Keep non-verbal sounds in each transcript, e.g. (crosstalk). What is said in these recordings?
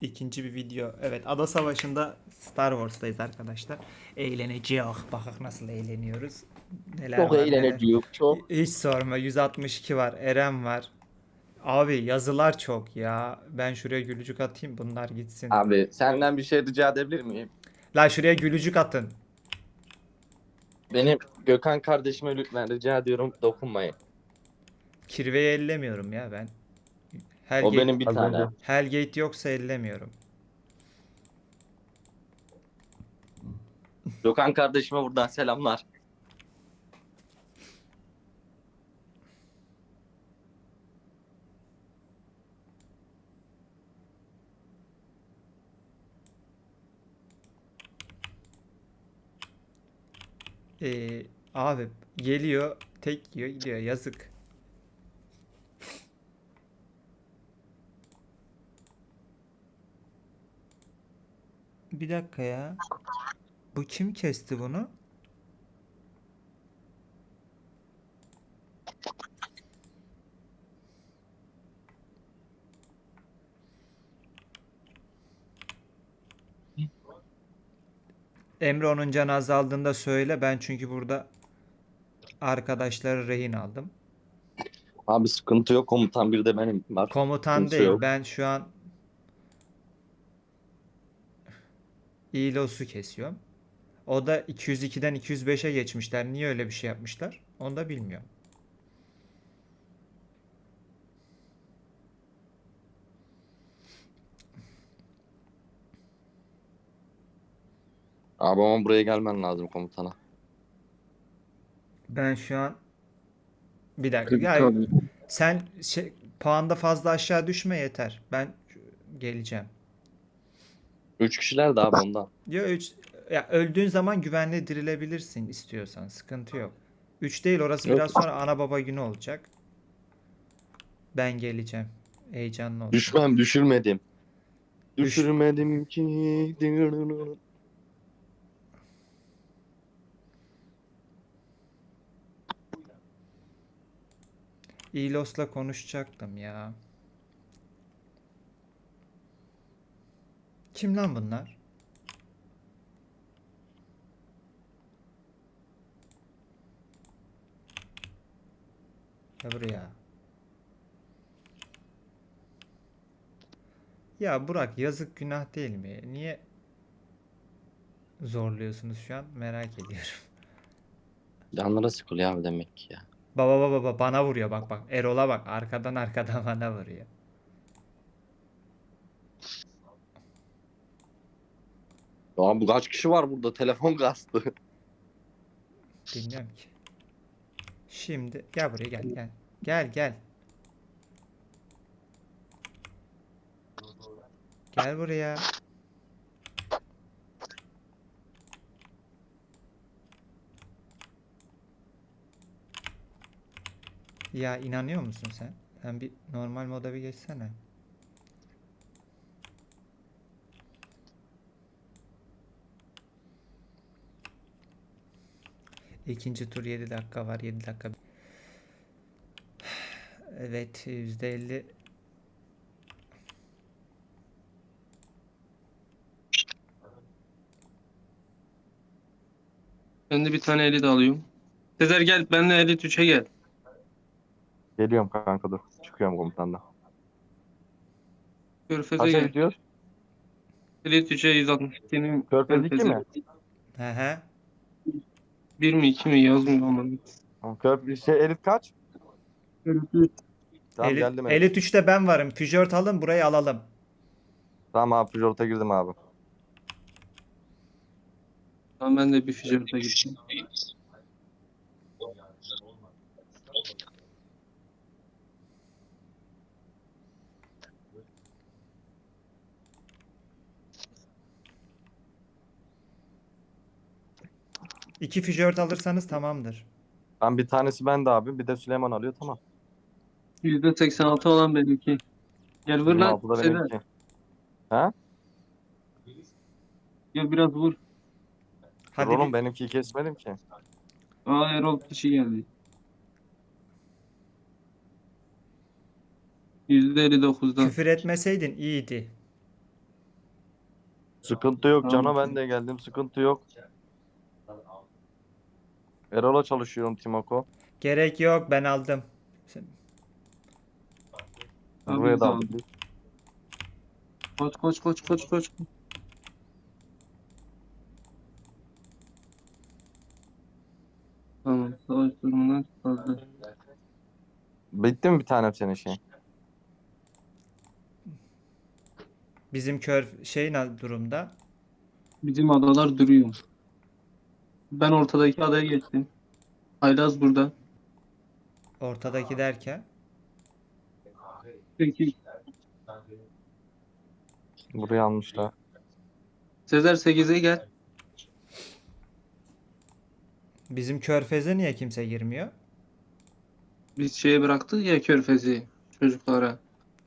İkinci bir video. Evet Ada Savaşı'nda Star Wars'tayız arkadaşlar. Eğleneceğiz. Bakak nasıl eğleniyoruz. Neler Çok var, eğlenceli, çok. Hiç sorma. 162 var. Eren var. Abi yazılar çok ya. Ben şuraya gülücük atayım bunlar gitsin. Abi senden bir şey rica edebilir miyim? La şuraya gülücük atın. Benim Gökhan kardeşime lütfen rica ediyorum dokunmayın. Kirveyi ellemiyorum ya ben. O Hellgate, benim bir tane. Hellgate yoksa ellemiyorum. Gökhan kardeşime buradan selamlar. Ee, abi geliyor tek yiyor gidiyor yazık. Bir dakika ya. Bu kim kesti bunu? Emre onun canı azaldığında söyle. Ben çünkü burada arkadaşları rehin aldım. Abi sıkıntı yok komutan bir de benim var. Komutan Kimse değil. yok. Ben şu an İlos'u kesiyorum. O da 202'den 205'e geçmişler. Niye öyle bir şey yapmışlar? Onu da bilmiyorum. Abi ama buraya gelmen lazım komutana. Ben şu an bir dakika. Ya, sen şey, puanda fazla aşağı düşme yeter. Ben geleceğim. Üç kişiler de abi ondan. Ya üç, ya öldüğün zaman güvenli dirilebilirsin istiyorsan. Sıkıntı yok. 3 değil orası Yok. biraz sonra ana baba günü olacak. Ben geleceğim. Heyecanlı olsun. Düşmem düşürmedim. Düş- Düşürmedim ki. İlos'la konuşacaktım ya. Kim lan bunlar? Ya buraya. Ya Burak yazık günah değil mi? Niye zorluyorsunuz şu an? Merak ediyorum. Canlara sıkılıyor abi demek ki ya. Baba baba baba bana vuruyor bak bak. Erol'a bak arkadan arkadan (laughs) bana vuruyor. Ya bu kaç kişi var burada? (laughs) Telefon kastı. Bilmiyorum ki. Şimdi gel buraya gel gel. Gel gel. Gel buraya. Ya inanıyor musun sen? Sen bir normal moda bir geçsene. İkinci tur 7 dakika var 7 dakika. Evet %50 Ben de bir tane elit alıyorum. Sezer gel benle elit 3'e gel. Geliyorum kanka dur. Çıkıyorum komutandan. Körfez'e Kaça gel. gidiyoruz? Elit 3'e 162'nin Körfez 2 mi? He he. 1 mi 2 mi yazmıyor ama. Tamam, Körfez şey Elit kaç? Tamam Elit, geldim Elit. Elit 3'te ben varım. Füjört alın burayı alalım. Tamam abi Peugeot'a girdim abi. Tamam ben de bir Fijart'a gittim. İki füjört alırsanız tamamdır. Ben bir tanesi ben de abi. Bir de Süleyman alıyor tamam. %86 olan benimki. Gel vur lan 26 da Sezer. benimki. Gel biraz vur. Hadi oğlum bir- benimkiyi kesmedim ki. Aa Erol kişi geldi. %59'da. küfür etmeseydin iyiydi. Sıkıntı yok Tamam. Cano ben de geldim sıkıntı yok. Erol'a çalışıyorum Timoko. Gerek yok ben aldım. Sen- Buraya da ol. aldım. Koç koç koç koç koç. Tamam. Savaş durumundan fazla. Bitti mi bir tanem senin şey? Bizim kör şey ne durumda? Bizim adalar duruyor. Ben ortadaki adaya geçtim. Haylaz burada. Ortadaki derken. Peki Burayı almışlar. Sezer 8'e gel. Bizim körfeze niye kimse girmiyor? Biz şeye bıraktık ya körfezi çocuklara.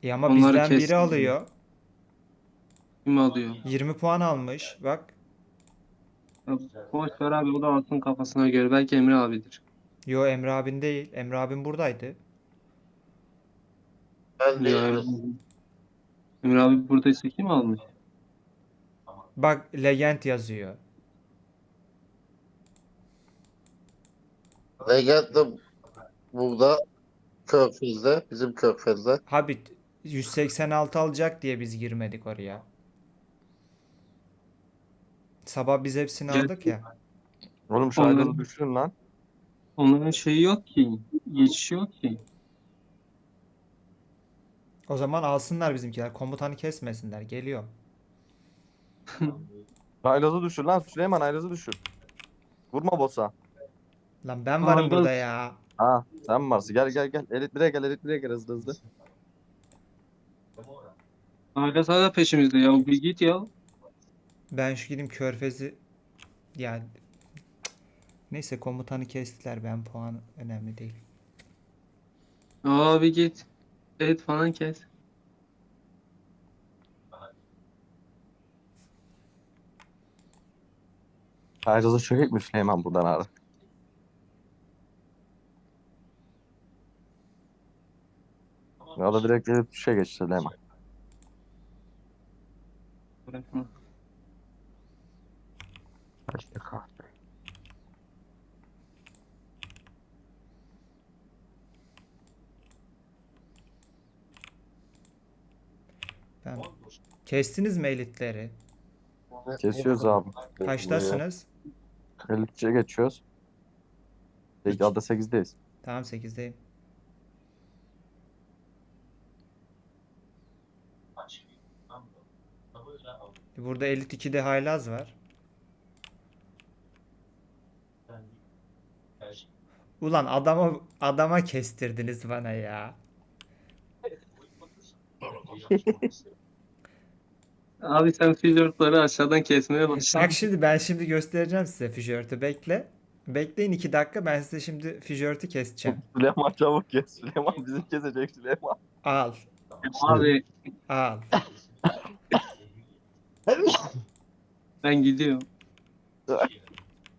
E ama Onları bizden biri kestim. alıyor. Kim alıyor? 20 puan almış. Bak. Boş ver abi o da alsın kafasına göre. Belki Emre abidir. Yo Emre abin değil. Emre abin buradaydı. Ben Ya, Emre, Emre abi buradaysa kim almış? Bak legend yazıyor. Legend de burada Körfez'de, bizim Körfez'de. Abi 186 alacak diye biz girmedik oraya. Sabah biz hepsini Gel. aldık ya. Oğlum şu Onların- ayları düşürün lan. Onların şeyi yok ki. Geçişi yok ki. O zaman alsınlar bizimkiler. Komutanı kesmesinler. Geliyor. (laughs) Aylaz'ı düşür lan Süleyman Aylaz'ı düşür. Vurma boss'a. Lan ben varım Aa, burada ya. Ha sen varsın gel gel gel. Elit 1'e gel Elit 1'e gel hızlı hızlı. Hala hala peşimizde ya. Bir git ya. Ben şu gideyim körfezi yani neyse komutanı kestiler. Ben puan önemli değil. Abi git. Et falan kes. Aylaz'ı çökek mi Süleyman buradan abi? Ya da direkt Elit 3'e geç Süleyman. Bırakma. Ben kestiniz mi elitleri? Kesiyoruz abi. Kaçtasınız? Elit 3'e geçiyoruz. Peki ada 8'deyiz. Tamam 8'deyim. Burada elit 2'de haylaz var. Ulan adama adama kestirdiniz bana ya. (laughs) Abi sen flörtleri aşağıdan kesmeye başla. Bak şimdi ben şimdi göstereceğim size füjörtü bekle. Bekleyin 2 dakika ben size şimdi füjörtü keseceğim. Süleyman çabuk kes. Süleyman bizi kesecek Süleyman. Al. Abi Al. ben gidiyorum.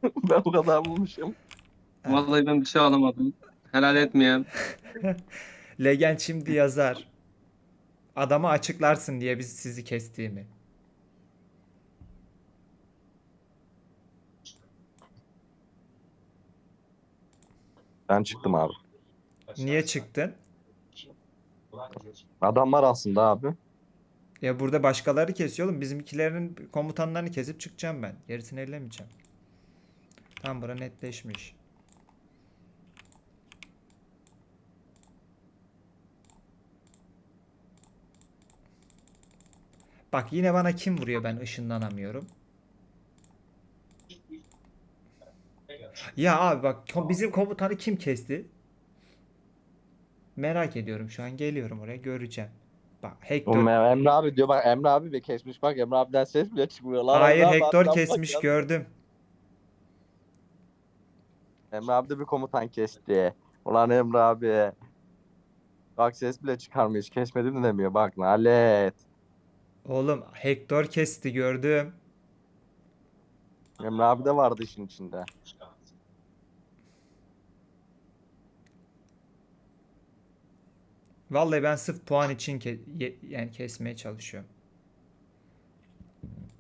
(laughs) ben bu kadar bulmuşum. Vallahi ben bir şey alamadım. Helal etmeyen. (laughs) Legend şimdi yazar. Adama açıklarsın diye biz sizi kestiğimi. Ben çıktım abi. Niye çıktın? Adam var aslında abi. Ya burada başkaları kesiyor oğlum. Bizimkilerin komutanlarını kesip çıkacağım ben. Gerisini ellemeyeceğim. Tam bura netleşmiş. Bak yine bana kim vuruyor ben ışınlanamıyorum. Ya abi bak bizim komutanı kim kesti? Merak ediyorum şu an geliyorum oraya göreceğim. Bak Hector Oğlum Emre abi diyor bak Emre abi de kesmiş bak Emre abiden ses bile çıkmıyor lan. Hayır Emre Hector kesmiş bak gördüm. Emre abi de bir komutan kesti. Ulan Emre abi. Bak ses bile çıkarmıyor hiç kesmedim de demiyor bak nalet. Oğlum Hector kesti gördüm. Emre abi de vardı işin içinde. Vallahi ben sırf puan için ke- ye- yani kesmeye çalışıyorum.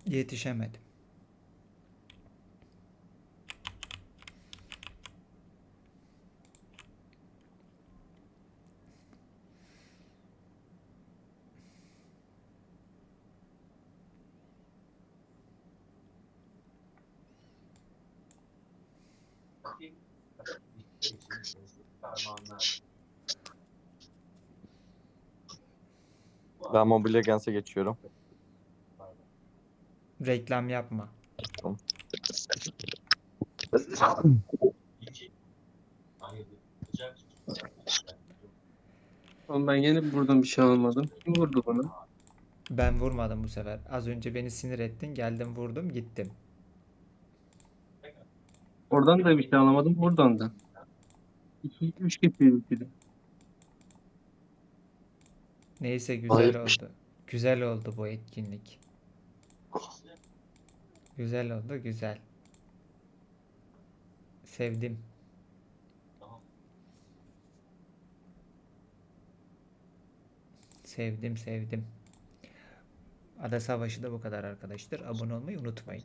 Yetişemedim. Ben Mobile Legends'e geçiyorum. Reklam yapma. Oğlum ben yine vurdum bir şey olmadım. Kim vurdu bunu? Ben vurmadım bu sefer. Az önce beni sinir ettin. Geldim vurdum gittim. Oradan da bir şey alamadım. Buradan da. 2 3 kişiydik bir de. Neyse güzel Hayır. oldu. Güzel oldu bu etkinlik. Güzel oldu güzel. Sevdim. Sevdim sevdim. Ada Savaşı da bu kadar arkadaşlar. Abone olmayı unutmayın.